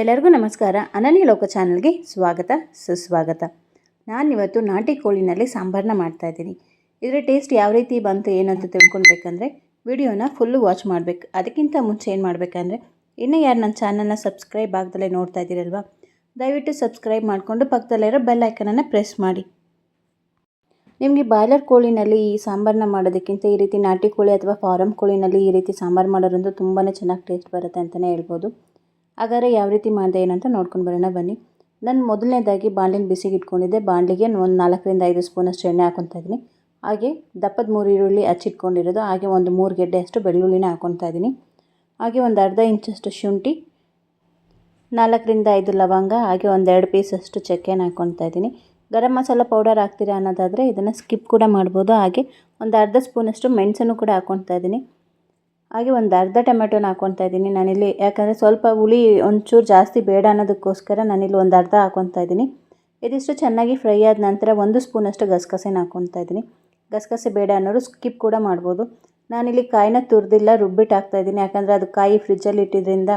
ಎಲ್ಲರಿಗೂ ನಮಸ್ಕಾರ. ಅನನ್ಯ ಲೋಕ ಚಾನಲ್ಗೆ ಸ್ವಾಗತ, ಸುಸ್ವಾಗತ. ನಾನಿವತ್ತು ನಾಟಿ ಕೋಳಿನಲ್ಲಿ ಸಾಂಬಾರನ್ನ ಮಾಡ್ತಾಯಿದ್ದೀನಿ ಇದರ ಟೇಸ್ಟ್ ಯಾವ ರೀತಿ ಬಂತು, ಏನಂತ ತಿಳ್ಕೊಳ್ಬೇಕಂದ್ರೆ, ವಿಡಿಯೋನ ಫುಲ್ಲು ವಾಚ್ ಮಾಡಬೇಕು. ಅದಕ್ಕಿಂತ ಮುಂಚೆ ಏನು ಮಾಡಬೇಕಂದ್ರೆ, ಇನ್ನೂ ಯಾರು ನನ್ನ ಚಾನಲ್ನ ಸಬ್ಸ್ಕ್ರೈಬ್ ಆಗದಲ್ಲೇ ನೋಡ್ತಾ ಇದ್ದೀರಲ್ವಾ, ದಯವಿಟ್ಟು ಸಬ್ಸ್ಕ್ರೈಬ್ ಮಾಡಿಕೊಂಡು ಪಕ್ಕದಲ್ಲಿರೋ ಬೆಲ್ ಐಕನನ್ನು ಪ್ರೆಸ್ ಮಾಡಿ. ನಿಮಗೆ ಬಾಯ್ಲರ್ ಕೋಳಿನಲ್ಲಿ ಈ ಸಾಂಬಾರನ್ನ ಮಾಡೋದಕ್ಕಿಂತ ಈ ರೀತಿ ನಾಟಿ ಕೋಳಿ ಅಥವಾ ಫಾರಮ್ ಕೋಳಿನಲ್ಲಿ ಈ ರೀತಿ ಸಾಂಬಾರು ಮಾಡೋದ್ರಿಂದ ತುಂಬಾ ಚೆನ್ನಾಗಿ ಟೇಸ್ಟ್ ಬರುತ್ತೆ ಅಂತಲೇ ಹೇಳ್ಬೋದು. ಹಾಗಾದ್ರೆ ಯಾವ ರೀತಿ ಮಾಡಿದೆ ಏನಂತ ನೋಡ್ಕೊಂಡು ಬರೋಣ, ಬನ್ನಿ. ನಾನು ಮೊದಲನೇದಾಗಿ ಬಾಣಲಿನ ಬಿಸಿಗೆ ಇಟ್ಕೊಂಡಿದ್ದೆ. ಬಾಣಲಿಗೆ ಒಂದು ನಾಲ್ಕರಿಂದ ಐದು ಸ್ಪೂನಷ್ಟು ಎಣ್ಣೆ ಹಾಕೊತಾ ಇದ್ದೀನಿ. ಹಾಗೆ ದಪ್ಪದ ಮೂರು ಈರುಳ್ಳಿ ಹಚ್ಚಿಟ್ಕೊಂಡಿರೋದು ಹಾಗೆ ಒಂದು ಮೂರು ಗೆಡ್ಡೆ ಅಷ್ಟು ಬೆಳ್ಳುಳ್ಳಿನ ಹಾಕೊತಾ ಇದ್ದೀನಿ. ಹಾಗೆ ಒಂದು ಅರ್ಧ ಇಂಚಷ್ಟು ಶುಂಠಿ, ನಾಲ್ಕರಿಂದ ಐದು ಲವಂಗ, ಹಾಗೆ ಒಂದೆರಡು ಪೀಸಷ್ಟು ಚಕ್ಕೆನ ಹಾಕ್ಕೊತಾ ಇದ್ದೀನಿ. ಗರಂ ಮಸಾಲ ಪೌಡರ್ ಹಾಕ್ತೀರಾ ಅನ್ನೋದಾದರೆ ಇದನ್ನು ಸ್ಕಿಪ್ ಕೂಡ ಮಾಡ್ಬೋದು. ಹಾಗೆ ಒಂದು ಅರ್ಧ ಸ್ಪೂನಷ್ಟು ಮೆಣಸನ್ನು ಕೂಡ ಹಾಕ್ಕೊತಾ ಇದ್ದೀನಿ. ಹಾಗೆ ಒಂದು ಅರ್ಧ ಟೊಮೆಟೊನ ಹಾಕ್ಕೊತಾ ಇದ್ದೀನಿ ನಾನಿಲ್ಲಿ. ಯಾಕಂದರೆ ಸ್ವಲ್ಪ ಹುಳಿ ಒಂಚೂರು ಜಾಸ್ತಿ ಬೇಡ ಅನ್ನೋದಕ್ಕೋಸ್ಕರ ನಾನಿಲ್ಲಿ ಒಂದು ಅರ್ಧ ಹಾಕ್ಕೊತಾ ಇದ್ದೀನಿ. ಇದಿಷ್ಟು ಚೆನ್ನಾಗಿ ಫ್ರೈ ಆದ ನಂತರ ಒಂದು ಸ್ಪೂನಷ್ಟು ಗಸಗಸೆನ ಹಾಕ್ಕೊತಾ ಇದ್ದೀನಿ. ಗಸಗಸೆ ಬೇಡ ಅನ್ನೋರು ಸ್ಕಿಪ್ ಕೂಡ ಮಾಡ್ಬೋದು. ನಾನಿಲ್ಲಿ ಕಾಯಿನ ತುರಿದಿಲ್ಲ ರುಬ್ಬಿಟ್ಟು ಹಾಕ್ತಾಯಿದ್ದೀನಿ ಯಾಕಂದರೆ ಅದು ಕಾಯಿ ಫ್ರಿಜ್ಜಲ್ಲಿ ಇಟ್ಟಿದ್ದರಿಂದ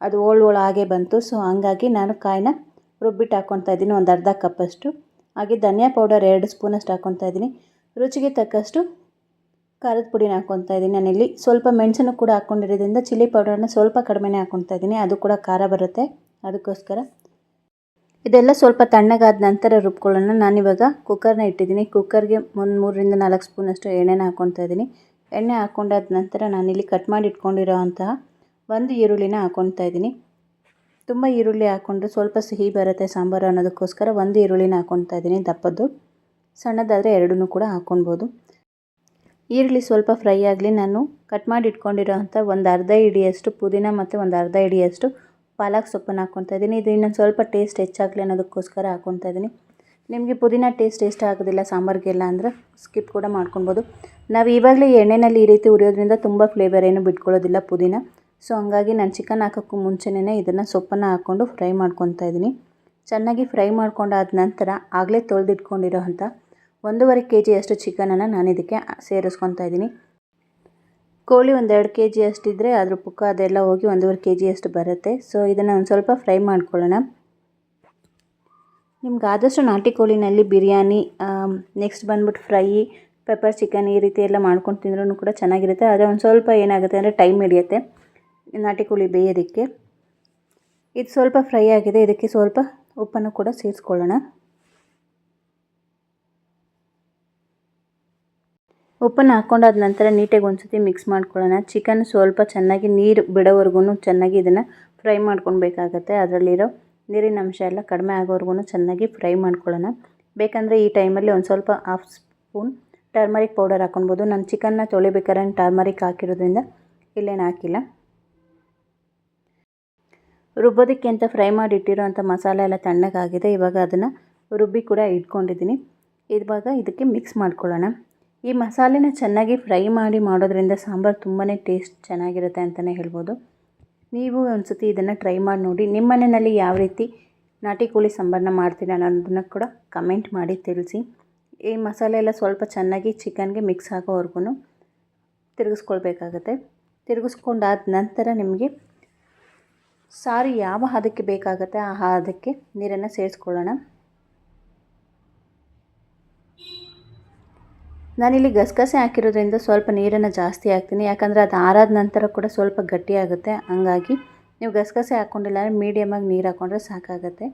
ಅದು ಓಳ್ ಓಳು ಹಾಗೆ ಬಂತು. ಸೊ ಹಂಗಾಗಿ ನಾನು ಕಾಯಿನ ರುಬ್ಬಿಟ್ಟು ಹಾಕ್ಕೊತಾ ಇದ್ದೀನಿ ಒಂದು ಅರ್ಧ ಕಪ್ಪಷ್ಟು. ಹಾಗೆ ಧನಿಯಾ ಪೌಡರ್ ಎರಡು ಸ್ಪೂನಷ್ಟು ಹಾಕ್ಕೊತಾ ಇದ್ದೀನಿ. ರುಚಿಗೆ ತಕ್ಕಷ್ಟು ಖಾರದ ಪುಡಿನ ಹಾಕ್ಕೊತಾ ಇದ್ದೀನಿ. ನಾನಿಲ್ಲಿ ಸ್ವಲ್ಪ ಮೆಣಸನ್ನು ಕೂಡ ಹಾಕ್ಕೊಂಡಿರೋದ್ರಿಂದ ಚಿಲ್ಲಿ ಪೌಡರನ್ನು ಸ್ವಲ್ಪ ಕಡಿಮೆನೇ ಹಾಕ್ಕೊತಾ ಇದ್ದೀನಿ. ಅದು ಕೂಡ ಖಾರ ಬರುತ್ತೆ. ಅದಕ್ಕೋಸ್ಕರ ಇದೆಲ್ಲ ಸ್ವಲ್ಪ ತಣ್ಣಗಾದ ನಂತರ ರುಬ್ಕೊಳ್ಳೋಣ. ನಾನಿವಾಗ ಕುಕ್ಕರ್ನ ಇಟ್ಟಿದ್ದೀನಿ. ಕುಕ್ಕರ್ಗೆ ಒಂದು ಮೂರರಿಂದ ನಾಲ್ಕು ಸ್ಪೂನಷ್ಟು ಎಣ್ಣೆನ ಹಾಕ್ಕೊತಾ ಇದ್ದೀನಿ. ಎಣ್ಣೆ ಹಾಕ್ಕೊಂಡಾದ ನಂತರ ನಾನಿಲ್ಲಿ ಕಟ್ ಮಾಡಿ ಇಟ್ಕೊಂಡಿರೋ ಅಂತಹ ಒಂದು ಈರುಳ್ಳಿನ ಹಾಕ್ಕೊತಾ ಇದ್ದೀನಿ. ತುಂಬ ಈರುಳ್ಳಿ ಹಾಕ್ಕೊಂಡು ಸ್ವಲ್ಪ ಸಿಹಿ ಬರುತ್ತೆ ಸಾಂಬಾರು ಅನ್ನೋದಕ್ಕೋಸ್ಕರ ಒಂದು ಈರುಳ್ಳಿನ ಹಾಕ್ಕೊತಾ ಇದ್ದೀನಿ ದಪ್ಪದ್ದು. ಸಣ್ಣದಾದರೆ ಎರಡೂ ಕೂಡ ಹಾಕ್ಕೊಳ್ಬೋದು ಈರುಳ್ಳಿ ಸ್ವಲ್ಪ ಫ್ರೈ ಆಗಲಿ ನಾನು ಕಟ್ ಮಾಡಿ ಇಟ್ಕೊಂಡಿರೋ ಅಂಥ ಒಂದು ಅರ್ಧ ಹಿಡಿಯಷ್ಟು ಪುದೀನ ಮತ್ತು ಒಂದು ಅರ್ಧ ಹಿಡಿಯಷ್ಟು ಪಾಲಕ್ ಸೊಪ್ಪನ್ನು ಹಾಕ್ಕೊತಾ ಇದ್ದೀನಿ. ಇದು ಇನ್ನೊಂದು ಸ್ವಲ್ಪ ಟೇಸ್ಟ್ ಹೆಚ್ಚಾಗಲಿ ಅನ್ನೋದಕ್ಕೋಸ್ಕರ ಹಾಕ್ಕೊತಾ ಇದ್ದೀನಿ. ನಿಮಗೆ ಪುದೀನ ಟೇಸ್ಟ್ ಇಷ್ಟ ಆಗೋದಿಲ್ಲ ಸಾಂಬಾರಿಗೆಲ್ಲ ಅಂದರೆ ಸ್ಕಿಪ್ ಕೂಡ ಮಾಡ್ಕೊಬೋದು ನಾವು ಇವಾಗಲೇ ಎಣ್ಣೆಯಲ್ಲಿ ಈ ರೀತಿ ಉರಿಯೋದ್ರಿಂದ ತುಂಬ ಫ್ಲೇವರ್ ಏನು ಬಿಟ್ಕೊಳ್ಳೋದಿಲ್ಲ ಪುದೀನ. ಸೊ ಹಂಗಾಗಿ ನಾನು ಚಿಕನ್ ಹಾಕೋಕ್ಕೂ ಮುಂಚೆನೇ ಇದನ್ನು ಸೊಪ್ಪನ್ನು ಹಾಕ್ಕೊಂಡು ಫ್ರೈ ಮಾಡ್ಕೊತಾ ಇದ್ದೀನಿ. ಚೆನ್ನಾಗಿ ಫ್ರೈ ಮಾಡ್ಕೊಂಡಾದ ನಂತರ ಆಗಲೇ ತೊಳೆದಿಟ್ಕೊಂಡಿರೋ ಅಂಥ ಒಂದೂವರೆ ಕೆ ಜಿಯಷ್ಟು ಚಿಕನನ್ನು ನಾನು ಇದಕ್ಕೆ ಸೇರಿಸ್ಕೊತಾ ಇದ್ದೀನಿ. ಕೋಳಿ ಒಂದೆರಡು ಕೆ ಜಿ ಅಷ್ಟಿದ್ದರೆ ಅದ್ರ ಪುಕ್ಕ ಅದೆಲ್ಲ ಹೋಗಿ ಒಂದೂವರೆ ಕೆ ಜಿಯಷ್ಟು ಬರುತ್ತೆ. ಸೊ, ಇದನ್ನು ಒಂದು ಸ್ವಲ್ಪ ಫ್ರೈ ಮಾಡ್ಕೊಳ್ಳೋಣ. ನಿಮ್ಗೆ ಆದಷ್ಟು ನಾಟಿ ಕೋಳಿನಲ್ಲಿ ಬಿರಿಯಾನಿ ನೆಕ್ಸ್ಟ್ ಬಂದ್ಬಿಟ್ಟು ಫ್ರೈ, ಪೆಪ್ಪರ್ ಚಿಕನ್ ಈ ರೀತಿ ಎಲ್ಲ ಮಾಡ್ಕೊಂಡು ತಿಂದ್ರೂ ಕೂಡ ಚೆನ್ನಾಗಿರುತ್ತೆ. ಆದರೆ ಒಂದು ಸ್ವಲ್ಪ ಏನಾಗುತ್ತೆ ಅಂದರೆ ಟೈಮ್ ಹಿಡಿಯುತ್ತೆ ನಾಟಿ ಕೋಳಿ ಬೇಯೋದಕ್ಕೆ. ಇದು ಸ್ವಲ್ಪ ಫ್ರೈ ಆಗಿದೆ. ಇದಕ್ಕೆ ಸ್ವಲ್ಪ ಉಪ್ಪನ್ನು ಕೂಡ ಸೇರಿಸ್ಕೊಳ್ಳೋಣ. ಉಪ್ಪನ್ನು ಹಾಕ್ಕೊಂಡಾದ ನಂತರ ನೀಟಾಗಿ ಒಂದು ಸತಿ ಮಿಕ್ಸ್ ಮಾಡ್ಕೊಳ್ಳೋಣ. ಚಿಕನ್ ಸ್ವಲ್ಪ ಚೆನ್ನಾಗಿ ನೀರು ಬಿಡೋವರೆಗೂ ಚೆನ್ನಾಗಿ ಇದನ್ನು ಫ್ರೈ ಮಾಡ್ಕೊಳ್ಬೇಕಾಗತ್ತೆ ಅದರಲ್ಲಿರೋ ನೀರಿನ ಅಂಶ ಎಲ್ಲ ಕಡಿಮೆ ಆಗೋವರೆಗೂ ಚೆನ್ನಾಗಿ ಫ್ರೈ ಮಾಡ್ಕೊಳ್ಳೋಣ. ಬೇಕಂದರೆ ಈ ಟೈಮಲ್ಲಿ ಒಂದು ಸ್ವಲ್ಪ ಹಾಫ್ ಸ್ಪೂನ್ ಟರ್ಮರಿಕ್ ಪೌಡರ್ ಹಾಕ್ಕೊಳ್ಬೋದು ನಾನು ಚಿಕನ್ನ ತೊಳಿಬೇಕಾದ್ರೆ ಟರ್ಮರಿಕ್ ಹಾಕಿರೋದ್ರಿಂದ ಇಲ್ಲೇನು ಹಾಕಿಲ್ಲ. ರುಬ್ಬೋದಕ್ಕೆ ಅಂತ ಫ್ರೈ ಮಾಡಿ ಇಟ್ಟಿರೋವಂಥ ಮಸಾಲೆ ಎಲ್ಲ ತಣ್ಣಗಾಗಿದೆ. ಇವಾಗ ಅದನ್ನು ರುಬ್ಬಿ ಕೂಡ ಇಟ್ಕೊಂಡಿದ್ದೀನಿ. ಇವಾಗ ಇದಕ್ಕೆ ಮಿಕ್ಸ್ ಮಾಡ್ಕೊಳ್ಳೋಣ. ಈ ಮಸಾಲೆನ ಚೆನ್ನಾಗಿ ಫ್ರೈ ಮಾಡಿ ಮಾಡೋದ್ರಿಂದ ಸಾಂಬಾರು ತುಂಬಾ ಟೇಸ್ಟ್ ಚೆನ್ನಾಗಿರುತ್ತೆ ಅಂತಲೇ ಹೇಳ್ಬೋದು. ನೀವು ಒಂದು ಸತಿ ಇದನ್ನು ಟ್ರೈ ಮಾಡಿ ನೋಡಿ. ನಿಮ್ಮ ಮನೆಯಲ್ಲಿ ಯಾವ ರೀತಿ ನಾಟಿ ಕೋಳಿ ಸಾಂಬಾರನ್ನ ಮಾಡ್ತೀರ ಅನ್ನೋದನ್ನು ಕೂಡ ಕಮೆಂಟ್ ಮಾಡಿ ತಿಳಿಸಿ. ಈ ಮಸಾಲೆ ಎಲ್ಲ ಸ್ವಲ್ಪ ಚೆನ್ನಾಗಿ ಚಿಕನ್ಗೆ ಮಿಕ್ಸ್ ಆಗೋವರೆಗೂ ತಿರುಗಿಸ್ಕೊಳ್ಬೇಕಾಗತ್ತೆ. ತಿರುಗಿಸ್ಕೊಂಡಾದ ನಂತರ ನಿಮಗೆ ಸಾರು ಯಾವ ಹದಕ್ಕೆ ಬೇಕಾಗುತ್ತೆ ಆ ಹದಕ್ಕೆ ನೀರನ್ನು ಸೇರಿಸ್ಕೊಳ್ಳೋಣ. ನಾನಿಲ್ಲಿ ಗಸಗಸೆ ಹಾಕಿರೋದ್ರಿಂದ ಸ್ವಲ್ಪ ನೀರನ್ನು ಜಾಸ್ತಿ ಹಾಕ್ತೀನಿ. ಯಾಕಂದರೆ ಅದು ಆರಾದ ನಂತರ ಕೂಡ ಸ್ವಲ್ಪ ಗಟ್ಟಿಯಾಗುತ್ತೆ. ಹಂಗಾಗಿ ನೀವು ಗಸಗಸೆ ಹಾಕ್ಕೊಂಡಿಲ್ಲ ಅಂದರೆ ಮೀಡಿಯಮಾಗಿ ನೀರು ಹಾಕ್ಕೊಂಡ್ರೆ ಸಾಕಾಗುತ್ತೆ.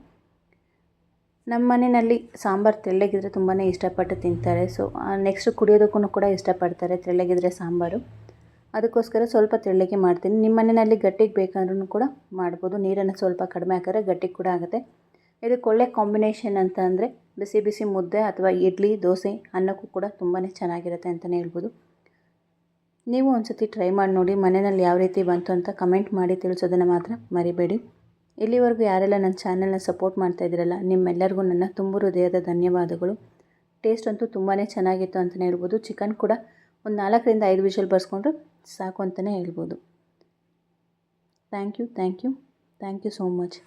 ನಮ್ಮ ಮನೆಯಲ್ಲಿ ಸಾಂಬಾರು ತೆಳ್ಳಗಿದ್ರೆ ತುಂಬಾ ಇಷ್ಟಪಟ್ಟು ತಿಂತಾರೆ. ಸೊ ನೆಕ್ಸ್ಟ್ ಕುಡಿಯೋದಕ್ಕೂ ಕೂಡ ಇಷ್ಟಪಡ್ತಾರೆ ತೆಳ್ಳಗಿದ್ರೆ ಸಾಂಬಾರು. ಅದಕ್ಕೋಸ್ಕರ ಸ್ವಲ್ಪ ತೆಳ್ಳಗೆ ಮಾಡ್ತೀನಿ. ನಿಮ್ಮ ಮನೆಯಲ್ಲಿ ಗಟ್ಟಿಗೆ ಬೇಕಂದ್ರೂ ಕೂಡ ಮಾಡ್ಬೋದು. ನೀರನ್ನು ಸ್ವಲ್ಪ ಕಡಿಮೆ ಹಾಕಿದ್ರೆ ಗಟ್ಟಿಗೆ ಕೂಡ ಆಗುತ್ತೆ. ಇದಕ್ಕೆ ಒಳ್ಳೆ ಕಾಂಬಿನೇಷನ್ ಅಂತ ಅಂದರೆ ಬಿಸಿ ಬಿಸಿ ಮುದ್ದೆ ಅಥವಾ ಇಡ್ಲಿ, ದೋಸೆ ಅನ್ನಕ್ಕೂ ಕೂಡ ತುಂಬಾ ಚೆನ್ನಾಗಿರುತ್ತೆ ಅಂತಲೇ ಹೇಳ್ಬೋದು. ನೀವು ಒಂದು ಸತಿ ಟ್ರೈ ಮಾಡಿ ನೋಡಿ ಮನೆಯಲ್ಲಿ ಯಾವ ರೀತಿ ಬಂತು ಅಂತ ಕಮೆಂಟ್ ಮಾಡಿ ತಿಳಿಸೋದನ್ನು ಮಾತ್ರ ಮರಿಬೇಡಿ. ಇಲ್ಲಿವರೆಗೂ ಯಾರೆಲ್ಲ ನನ್ನ ಚಾನಲ್ನ ಸಪೋರ್ಟ್ ಮಾಡ್ತಾ ಇದ್ದೀರಲ್ಲ, ನಿಮ್ಮೆಲ್ಲರಿಗೂ ನನ್ನ ತುಂಬ ಹೃದಯದ ಧನ್ಯವಾದಗಳು. ಟೇಸ್ಟ್ ಅಂತೂ ತುಂಬಾ ಚೆನ್ನಾಗಿತ್ತು ಅಂತಲೇ ಹೇಳ್ಬೋದು. ಚಿಕನ್ ಕೂಡ ಒಂದು ನಾಲ್ಕರಿಂದ ಐದು ವಿಷಲ್ ಬರ್ಸ್ಕೊಂಡ್ರೆ ಸಾಕು ಅಂತಲೇ ಹೇಳ್ಬೋದು. Thank you thank you thank you so much